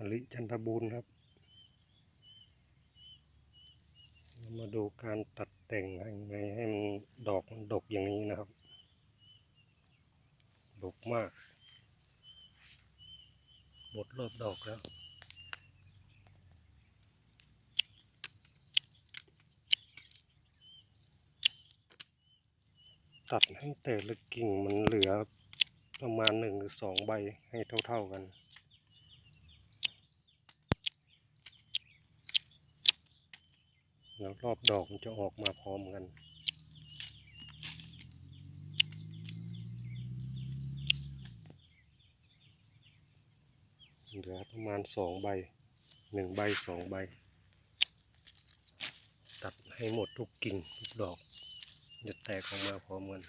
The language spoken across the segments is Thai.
มะลิจันทบูรณ์ครับ เรามาดูการตัดแต่งยังไงให้มันดอกมันดกอย่างนี้นะครับ ดกมาก หมดรอบดอกแล้วตัดให้แต่ละกิ่งมันเหลือประมาณหนึ่งหรือสองใบให้เท่า ๆกัน แล้วรอบดอกมันจะออกมาพร้อมกัน เหลือประมาณสองใบหนึ่งใบสองใบ ตัดให้หมดทุกกิ่งทุกดอก จะแตกออกมาพร้อมกัน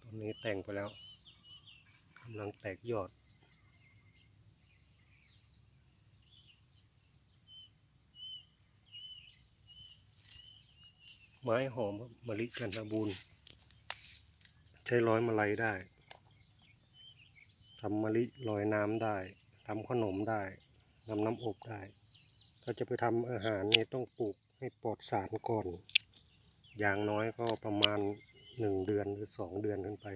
ต้นนี้แต่งไปแล้วกำลังแตกยอด ไม้หอมมะลิจันทบูรณ์ใช้ร้อยมาลัยได้ทำมะลิลอยน้ำได้ทำขนมได้ทำน้ำอบได้ถ้าจะไปทำอาหารนี่ต้องปลูกให้ปลอดสารก่อน อย่างน้อยก็ประมาณหนึ่งเดือนหรือสองเดือนขึ้นไป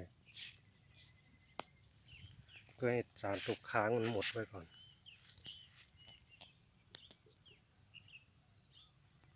เพื่อให้สารตกค้างมันหมดไว้ก่อน